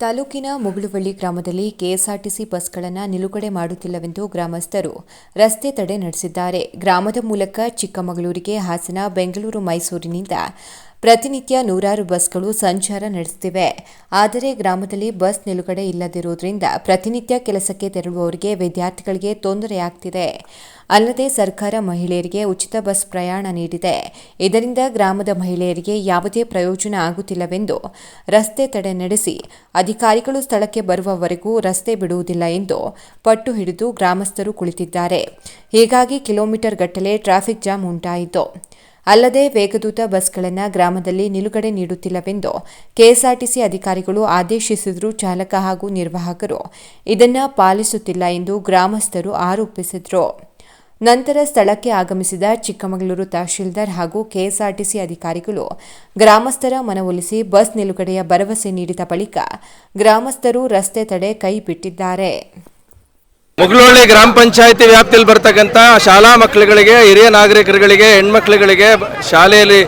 ತಾಲೂಕಿನ ಮುಗುಳುವಳ್ಳಿ ಗ್ರಾಮದಲ್ಲಿ ಕೆಎಸ್ಆರ್ಟಿಸಿ ಬಸ್ಗಳನ್ನು ನಿಲುಗಡೆ ಮಾಡುತ್ತಿಲ್ಲವೆಂದು ಗ್ರಾಮಸ್ಥರು ರಸ್ತೆ ತಡೆ ನಡೆಸಿದ್ದಾರೆ. ಗ್ರಾಮದ ಮೂಲಕ ಚಿಕ್ಕಮಗಳೂರಿಗೆ ಹಾಸನ, ಬೆಂಗಳೂರು, ಮೈಸೂರಿನಿಂದ ಪ್ರತಿನಿತ್ಯ ನೂರಾರು ಬಸ್ಗಳು ಸಂಚಾರ ನಡೆಸುತ್ತಿವೆ. ಆದರೆ ಗ್ರಾಮದಲ್ಲಿ ಬಸ್ ನಿಲುಗಡೆ ಇಲ್ಲದಿರುವುದರಿಂದ ಪ್ರತಿನಿತ್ಯ ಕೆಲಸಕ್ಕೆ ತೆರಳುವವರಿಗೆ ವಿದ್ಯಾರ್ಥಿಗಳಿಗೆ ತೊಂದರೆಯಾಗ್ತಿದೆ. ಅಲ್ಲದೆ ಸರ್ಕಾರ ಮಹಿಳೆಯರಿಗೆ ಉಚಿತ ಬಸ್ ಪ್ರಯಾಣ ನೀಡಿದೆ. ಇದರಿಂದ ಗ್ರಾಮದ ಮಹಿಳೆಯರಿಗೆ ಯಾವುದೇ ಪ್ರಯೋಜನ ಆಗುತ್ತಿಲ್ಲವೆಂದು ರಸ್ತೆ ತಡೆ ನಡೆಸಿ ಅಧಿಕಾರಿಗಳು ಸ್ಥಳಕ್ಕೆ ಬರುವವರೆಗೂ ರಸ್ತೆ ಬಿಡುವುದಿಲ್ಲ ಎಂದು ಪಟ್ಟು ಹಿಡಿದು ಗ್ರಾಮಸ್ಥರು ಕುಳಿತಿದ್ದಾರೆ. ಹೀಗಾಗಿ ಕಿಲೋಮೀಟರ್ ಗಟ್ಟಲೆ ಟ್ರಾಫಿಕ್ ಜಾಮ್ ಉಂಟಾಯಿತು. ಅಲ್ಲದೆ ವೇಗದೂತ ಬಸ್ಗಳನ್ನು ಗ್ರಾಮದಲ್ಲಿ ನಿಲುಗಡೆ ನೀಡುತ್ತಿಲ್ಲವೆಂದು ಕೆಎಸ್ಆರ್ಟಿಸಿ ಅಧಿಕಾರಿಗಳು ಆದೇಶಿಸಿದರೂ ಚಾಲಕ ಹಾಗೂ ನಿರ್ವಾಹಕರು. ಇದನ್ನು ಪಾಲಿಸುತ್ತಿಲ್ಲ ಎಂದು ಗ್ರಾಮಸ್ಥರು ಆರೋಪಿಸಿದರು. ನಂತರ ಸ್ಥಳಕ್ಕೆ ಆಗಮಿಸಿದ ಚಿಕ್ಕಮಗಳೂರು ತಹಶೀಲ್ದಾರ್ ಹಾಗೂ ಕೆಎಸ್ಆರ್ಟಿಸಿ ಅಧಿಕಾರಿಗಳು ಗ್ರಾಮಸ್ಥರ ಮನವೊಲಿಸಿ ಬಸ್ ನಿಲುಗಡೆಯ ಭರವಸೆ ನೀಡಿದ ಬಳಿಕ ಗ್ರಾಮಸ್ಥರು ರಸ್ತೆ ತಡೆ ಕೈ ಮುಗುಳೊಳ್ಳಿ ಗ್ರಾಮ ಪಂಚಾಯತಿ ವ್ಯಾಪ್ತಿಯಲ್ಲಿ ಬರ್ತಕ್ಕಂಥ ಶಾಲಾ ಮಕ್ಕಳುಗಳಿಗೆ, ಹಿರಿಯ ನಾಗರಿಕರುಗಳಿಗೆ, ಹೆಣ್ಮಕ್ಳುಗಳಿಗೆ ಶಾಲೆಯಲ್ಲಿ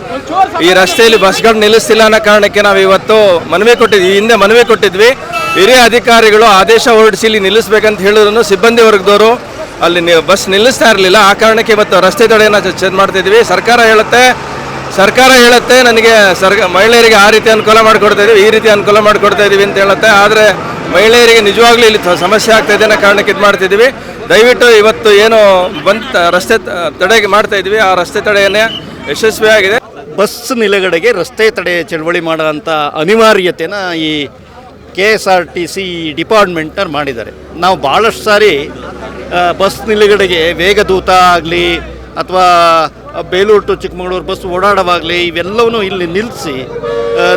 ಈ ರಸ್ತೆಯಲ್ಲಿ ಬಸ್ಗಳು ನಿಲ್ಲಿಸ್ತಿಲ್ಲ ಅನ್ನೋ ಕಾರಣಕ್ಕೆ ನಾವು ಇವತ್ತು ಮನವಿ ಕೊಟ್ಟಿದ್ವಿ. ಹಿಂದೆ ಮನವಿ ಕೊಟ್ಟಿದ್ವಿ. ಹಿರಿಯ ಅಧಿಕಾರಿಗಳು ಆದೇಶ ಹೊರಡಿಸಿ ಇಲ್ಲಿ ನಿಲ್ಲಿಸ್ಬೇಕಂತ ಹೇಳಿದ್ರು ಸಿಬ್ಬಂದಿ ವರ್ಗದವರು ಅಲ್ಲಿ ಬಸ್ ನಿಲ್ಲಿಸ್ತಾ ಇರಲಿಲ್ಲ. ಆ ಕಾರಣಕ್ಕೆ ಇವತ್ತು ರಸ್ತೆ ತಡೆಯನ್ನು ಚೆಂದ ಮಾಡ್ತಿದ್ವಿ ಸರ್ಕಾರ ಹೇಳುತ್ತೆ ಸರ್ಕಾರ ಹೇಳುತ್ತೆ, ನನಗೆ ಸರ್ಗ ಮಹಿಳೆಯರಿಗೆ ಆ ರೀತಿ ಅನುಕೂಲ ಮಾಡಿಕೊಡ್ತಾ ಇದೀವಿ, ಈ ರೀತಿ ಅನುಕೂಲ ಮಾಡಿಕೊಡ್ತಾ ಇದೀವಿ ಅಂತ ಹೇಳುತ್ತೆ. ಆದರೆ ಮಹಿಳೆಯರಿಗೆ ನಿಜವಾಗ್ಲೂ ಇಲ್ಲಿ ಸಮಸ್ಯೆ ಆಗ್ತಾ ಇದೆ ಅನ್ನೋ ಕಾರಣಕ್ಕೆ ಇದು ಮಾಡ್ತಿದ್ದೀವಿ. ದಯವಿಟ್ಟು ಇವತ್ತು ಏನು ಬಂತ ರಸ್ತೆ ತಡೆಗೆ ಮಾಡ್ತಾ ಇದ್ವಿ ಆ ರಸ್ತೆ ತಡೆಯನ್ನೇ ಯಶಸ್ವಿಯಾಗಿದೆ ಬಸ್ ನಿಲುಗಡೆಗೆ ರಸ್ತೆ ತಡೆ ಚಳವಳಿ ಮಾಡೋಂಥ ಅನಿವಾರ್ಯತೆನ ಈ K S R T C ಡಿಪಾರ್ಟ್ಮೆಂಟ್ನವ್ರು ಮಾಡಿದ್ದಾರೆ. ನಾವು ಭಾಳಷ್ಟು ಸಾರಿ ಬಸ್ ನಿಲುಗಡೆಗೆ ವೇಗದೂತ ಆಗಲಿ, ಅಥವಾ ಬೇಲೂರು ಟು ಚಿಕ್ಕಮಗಳೂರು ಬಸ್ ಓಡಾಡೋವಾಗಲಿ, ಇವೆಲ್ಲವನ್ನೂ ಇಲ್ಲಿ ನಿಲ್ಲಿಸಿ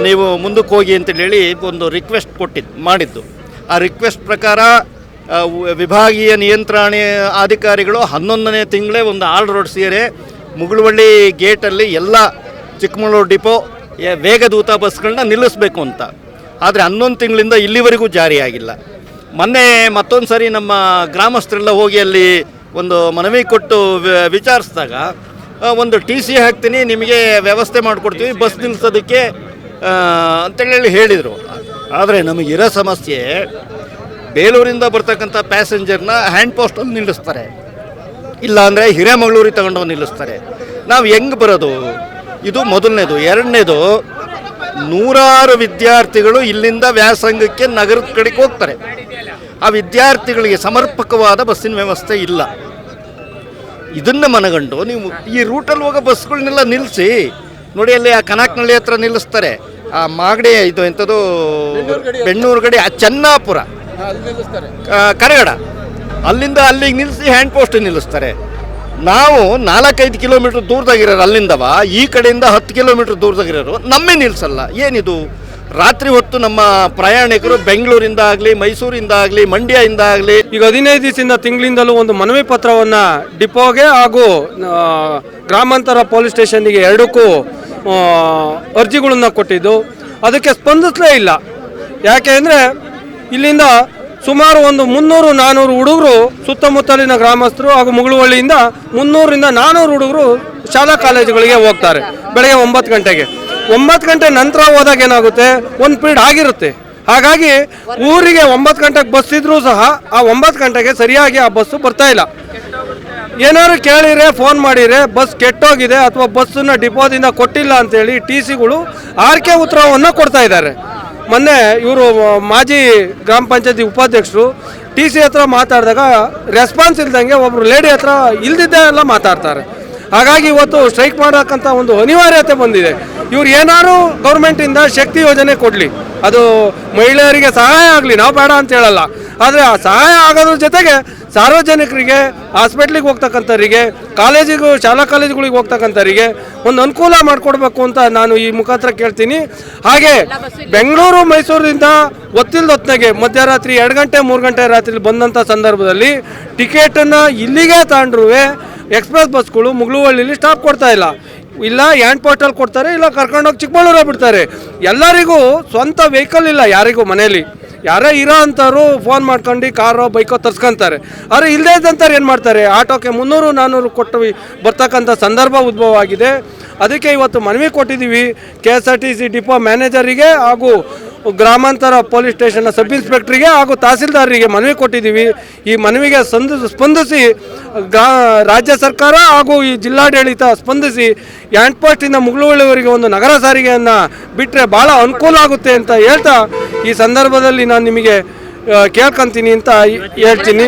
ನೀವು ಮುಂದಕ್ಕೆ ಹೋಗಿ ಅಂತೇಳಿ ಒಂದು ರಿಕ್ವೆಸ್ಟ್ ಕೊಟ್ಟಿದ್ದು ಮಾಡಿದ್ದು. ಆ ರಿಕ್ವೆಸ್ಟ್ ಪ್ರಕಾರ ವಿಭಾಗೀಯ ನಿಯಂತ್ರಣ ಅಧಿಕಾರಿಗಳು ಹನ್ನೊಂದನೇ ತಿಂಗಳೇ ಒಂದು ಆರ್ಡರ್ ಹೊರಡಿಸಿದರೆ ಮುಗುಳುವಳ್ಳಿ ಗೇಟಲ್ಲಿ ಎಲ್ಲ ಚಿಕ್ಕಮಗಳೂರು ಡಿಪೋ ವೇಗ ವೇಗದೂತ ಬಸ್ಗಳನ್ನ ನಿಲ್ಲಿಸಬೇಕು ಅಂತ. ಆದರೆ ಹನ್ನೊಂದು ತಿಂಗಳಿಂದ ಇಲ್ಲಿವರೆಗೂ ಜಾರಿಯಾಗಿಲ್ಲ ಮೊನ್ನೆ ಮತ್ತೊಂದು ಸರಿ ನಮ್ಮ ಗ್ರಾಮಸ್ಥರೆಲ್ಲ ಹೋಗಿ ಅಲ್ಲಿ ಒಂದು ಮನವಿ ಕೊಟ್ಟು ವಿಚಾರಿಸಿದಾಗ ಒಂದು ಟಿ ಸಿ ಹಾಕ್ತೀನಿ, ನಿಮಗೆ ವ್ಯವಸ್ಥೆ ಮಾಡಿಕೊಡ್ತೀವಿ ಬಸ್ ನಿಲ್ಲಿಸೋದಕ್ಕೆ ಅಂತೇಳಿ ಹೇಳಿ ಹೇಳಿದರು. ಆದರೆ ನಮಗಿರೋ ಸಮಸ್ಯೆ ಬೇಲೂರಿಂದ ಬರ್ತಕ್ಕಂಥ ಪ್ಯಾಸೆಂಜರ್ನ ಹ್ಯಾಂಡ್ ಪೋಸ್ಟಲ್ಲಿ ನಿಲ್ಲಿಸ್ತಾರೆ. ಇಲ್ಲ ಅಂದರೆ ಹಿರೇಮಗಳೂರಿಗೆ ತಗೊಂಡೋಗಿ ನಿಲ್ಲಿಸ್ತಾರೆ. ನಾವು ಹೆಂಗೆ ಬರೋದು? ಇದು ಮೊದಲನೇದು. ಎರಡನೇದು, ನೂರಾರು ವಿದ್ಯಾರ್ಥಿಗಳು ಇಲ್ಲಿಂದ ವ್ಯಾಸಂಗಕ್ಕೆ ನಗರದ ಕಡೆಗೆ ಹೋಗ್ತಾರೆ. ಆ ವಿದ್ಯಾರ್ಥಿಗಳಿಗೆ ಸಮರ್ಪಕವಾದ ಬಸ್ಸಿನ ವ್ಯವಸ್ಥೆ ಇಲ್ಲ. ಇದನ್ನು ಮನಗಂಡು ನೀವು ಈ ರೂಟಲ್ಲಿ ಹೋಗೋ ಬಸ್ಗಳನ್ನೆಲ್ಲ ನಿಲ್ಲಿಸಿ ನೋಡಿ ಅಲ್ಲಿ ಆ ಕನಕನಹಳ್ಳಿ ಹತ್ರ ನಿಲ್ಲಿಸ್ತಾರೆ. ಆ ಮಾಗಡಿ ಇದು ಎಂಥದ್ದು? ಬೆಣ್ಣೂರು ಗಡಿ ಆ ಚೆನ್ನಾಪುರ. ಕರಗಡ. ಅಲ್ಲಿಂದ ಅಲ್ಲಿಗೆ ನಿಲ್ಲಿಸಿ ಹ್ಯಾಂಡ್ ಪೋಸ್ಟ್ ನಿಲ್ಲಿಸ್ತಾರೆ. ನಾವು ನಾಲ್ಕೈದು ಕಿಲೋಮೀಟ್ರ್ ದೂರದಾಗಿರೋರು ಅಲ್ಲಿಂದವ? ಈ ಕಡೆಯಿಂದ ಹತ್ತು ಕಿಲೋಮೀಟ್ರ್ ದೂರದಾಗಿರೋರು ನಮ್ಮೇ ನಿಲ್ಲಿಸಲ್ಲ ಏನಿದು? ರಾತ್ರಿ ಹೊತ್ತು ನಮ್ಮ ಪ್ರಯಾಣಿಕರು ಬೆಂಗಳೂರಿಂದ ಆಗಲಿ ಮೈಸೂರಿಂದ ಆಗಲಿ ಮಂಡ್ಯದಿಂದ ಆಗಲಿ. ಈಗ ಹದಿನೈದು ದಿವಸದಿಂದ ತಿಂಗಳಿಂದಲೂ ಒಂದು ಮನವಿ ಪತ್ರವನ್ನು ಡಿಪೋಗೆ ಹಾಗೂ ಗ್ರಾಮಾಂತರ ಪೊಲೀಸ್ ಸ್ಟೇಷನ್ಗೆ ಎರಡಕ್ಕೂ ಅರ್ಜಿಗಳನ್ನು ಕೊಟ್ಟಿದ್ದು. ಅದಕ್ಕೆ ಸ್ಪಂದಿಸಲೇ ಇಲ್ಲ. ಯಾಕೆ ಅಂದರೆ ಇಲ್ಲಿಂದ ಸುಮಾರು ಒಂದು ಮುನ್ನೂರು ನಾನ್ನೂರು ಹುಡುಗರು ಸುತ್ತಮುತ್ತಲಿನ ಗ್ರಾಮಸ್ಥರು ಹಾಗೂ ಮುಗುಳುವಳ್ಳಿಯಿಂದ ಮುನ್ನೂರಿಂದ ನಾನ್ನೂರು ಹುಡುಗರು ಶಾಲಾ ಕಾಲೇಜುಗಳಿಗೆ ಹೋಗ್ತಾರೆ, ಬೆಳಗ್ಗೆ ಒಂಬತ್ತು ಗಂಟೆಗೆ. ಒಂಬತ್ತು ಗಂಟೆ ನಂತರ ಹೋದಾಗ ಏನಾಗುತ್ತೆ? ಒಂದು ಪೀರಿಯಡ್ ಆಗಿರುತ್ತೆ. ಹಾಗಾಗಿ ಊರಿಗೆ ಒಂಬತ್ತು ಗಂಟೆಗೆ ಬಸ್ ಇದ್ರೂ ಸಹ ಆ ಒಂಬತ್ತು ಗಂಟೆಗೆ ಸರಿಯಾಗಿ ಆ ಬಸ್ಸು ಬರ್ತಾ ಇಲ್ಲ. ಏನಾದ್ರು ಕೇಳಿರೆ ಫೋನ್ ಮಾಡಿರೆ ಬಸ್ ಕೆಟ್ಟೋಗಿದೆ ಅಥವಾ ಬಸ್ಸನ್ನು ಡಿಪೋದಿಂದ ಕೊಟ್ಟಿಲ್ಲ ಅಂತೇಳಿ ಟಿ ಸಿಗಳು ಆರ್ಕೆ ಉತ್ತರವನ್ನು ಕೊಡ್ತಾ ಇದ್ದಾರೆ. ಮೊನ್ನೆ ಇವರು ಮಾಜಿ ಗ್ರಾಮ ಪಂಚಾಯತಿ ಉಪಾಧ್ಯಕ್ಷರು ಟಿ ಸಿ ಹತ್ರ ಮಾತಾಡಿದಾಗ ರೆಸ್ಪಾನ್ಸ್ ಇಲ್ದಂಗೆ ಒಬ್ಬರು ಲೇಡಿ ಹತ್ರ ಇಲ್ದಿದ್ದೇ ಎಲ್ಲ ಮಾತಾಡ್ತಾರೆ. ಹಾಗಾಗಿ ಇವತ್ತು ಸ್ಟ್ರೈಕ್ ಮಾಡೋಕ್ಕಂಥ ಒಂದು ಅನಿವಾರ್ಯತೆ ಬಂದಿದೆ. ಇವ್ರು ಏನಾದ್ರು ಗೌರ್ಮೆಂಟಿಂದ ಶಕ್ತಿ ಯೋಜನೆ ಕೊಡಲಿ. ಅದು ಮಹಿಳೆಯರಿಗೆ ಸಹಾಯ ಆಗಲಿ. ನಾವು ಬೇಡ ಅಂತ ಹೇಳಲ್ಲ. ಆದರೆ ಆ ಸಹಾಯ ಆಗೋದ್ರ ಜೊತೆಗೆ ಸಾರ್ವಜನಿಕರಿಗೆ ಹಾಸ್ಪಿಟ್ಲಿಗೆ ಹೋಗ್ತಕ್ಕಂಥವರಿಗೆ, ಕಾಲೇಜಿಗೂ, ಶಾಲಾ ಕಾಲೇಜುಗಳಿಗೆ ಹೋಗ್ತಕ್ಕಂಥವರಿಗೆ ಒಂದು ಅನುಕೂಲ ಮಾಡಿಕೊಡ್ಬೇಕು ಅಂತ ನಾನು ಈ ಮುಖಾಂತರ ಕೇಳ್ತೀನಿ. ಹಾಗೆ ಬೆಂಗಳೂರು, ಮೈಸೂರಿನಿಂದ ಒತ್ತಿಲ್ದ ಹೊತ್ತಿನಾಗೆ ಮಧ್ಯರಾತ್ರಿ ಎರಡು ಗಂಟೆ, ಮೂರು ಗಂಟೆ ರಾತ್ರಿ ಬಂದಂಥ ಸಂದರ್ಭದಲ್ಲಿ ಟಿಕೆಟನ್ನು ಇಲ್ಲಿಗೆ ತಗೊಂಡ್ರೂ ಎಕ್ಸ್ಪ್ರೆಸ್ ಬಸ್ಗಳು ಮುಗುಳುವಳ್ಳಿಲಿ ಸ್ಟಾಪ್ ಕೊಡ್ತಾ ಇಲ್ಲ. ಇಲ್ಲ ಹ್ಯಾಂಡ್ ಪೋರ್ಟಲ್ ಕೊಡ್ತಾರೆ, ಇಲ್ಲ ಕರ್ಕೊಂಡೋಗಿ ಚಿಕ್ಕಬಳ್ಳೂರ ಬಿಡ್ತಾರೆ. ಎಲ್ಲರಿಗೂ ಸ್ವಂತ ವೆಹಿಕಲ್ ಇಲ್ಲ ಯಾರಿಗೂ ಮನೇಲಿ ಯಾರೇ ಇರೋ ಅಂಥವ್ರು ಫೋನ್ ಮಾಡ್ಕೊಂಡು ಕಾರೋ, ಬೈಕೋ ತರ್ಸ್ಕೊಂತಾರೆ. ಆದರೆ ಇಲ್ಲದೇ ಇದ್ದಂಥವ್ರು ಏನು ಮಾಡ್ತಾರೆ? ಆಟೋಕ್ಕೆ ಮುನ್ನೂರು ನಾನ್ನೂರು ಕೊಟ್ಟು ಬರ್ತಕ್ಕಂಥ ಸಂದರ್ಭ ಉದ್ಭವ ಆಗಿದೆ. ಅದಕ್ಕೆ ಇವತ್ತು ಮನವಿ ಕೊಟ್ಟಿದ್ದೀವಿ. K S R T C depot ಮ್ಯಾನೇಜರಿಗೆ ಹಾಗೂ ಗ್ರಾಮಾಂತರ ಪೊಲೀಸ್ ಸ್ಟೇಷನ್ನ ಸಬ್ ಇನ್ಸ್ಪೆಕ್ಟ್ರಿಗೆ ಹಾಗೂ ತಹಸೀಲ್ದಾರರಿಗೆ ಮನವಿ ಕೊಟ್ಟಿದ್ದೀವಿ. ಈ ಮನವಿಗೆ ಸಂದ, ಸ್ಪಂದಿಸಿ ಗ್ರಾ, ರಾಜ್ಯ ಸರ್ಕಾರ ಹಾಗೂ ಈ ಜಿಲ್ಲಾಡಳಿತ ಸ್ಪಂದಿಸಿ ಹ್ಯಾಂಡ್ ಪೋಸ್ಟಿಂದ ಮುಗುಳುವಳಿವರೆಗೆ ಒಂದು ನಗರ ಸಾರಿಗೆಯನ್ನು ಬಿಟ್ಟರೆ ಭಾಳ ಅನುಕೂಲ ಆಗುತ್ತೆ ಅಂತ ಹೇಳ್ತಾ ಈ ಸಂದರ್ಭದಲ್ಲಿ ನಾನು ನಿಮಗೆ ಕೇಳ್ಕಂತೀನಿ ಕೇಳ್ಕೊಂತೀನಿ ಅಂತ ಹೇಳ್ತೀನಿ.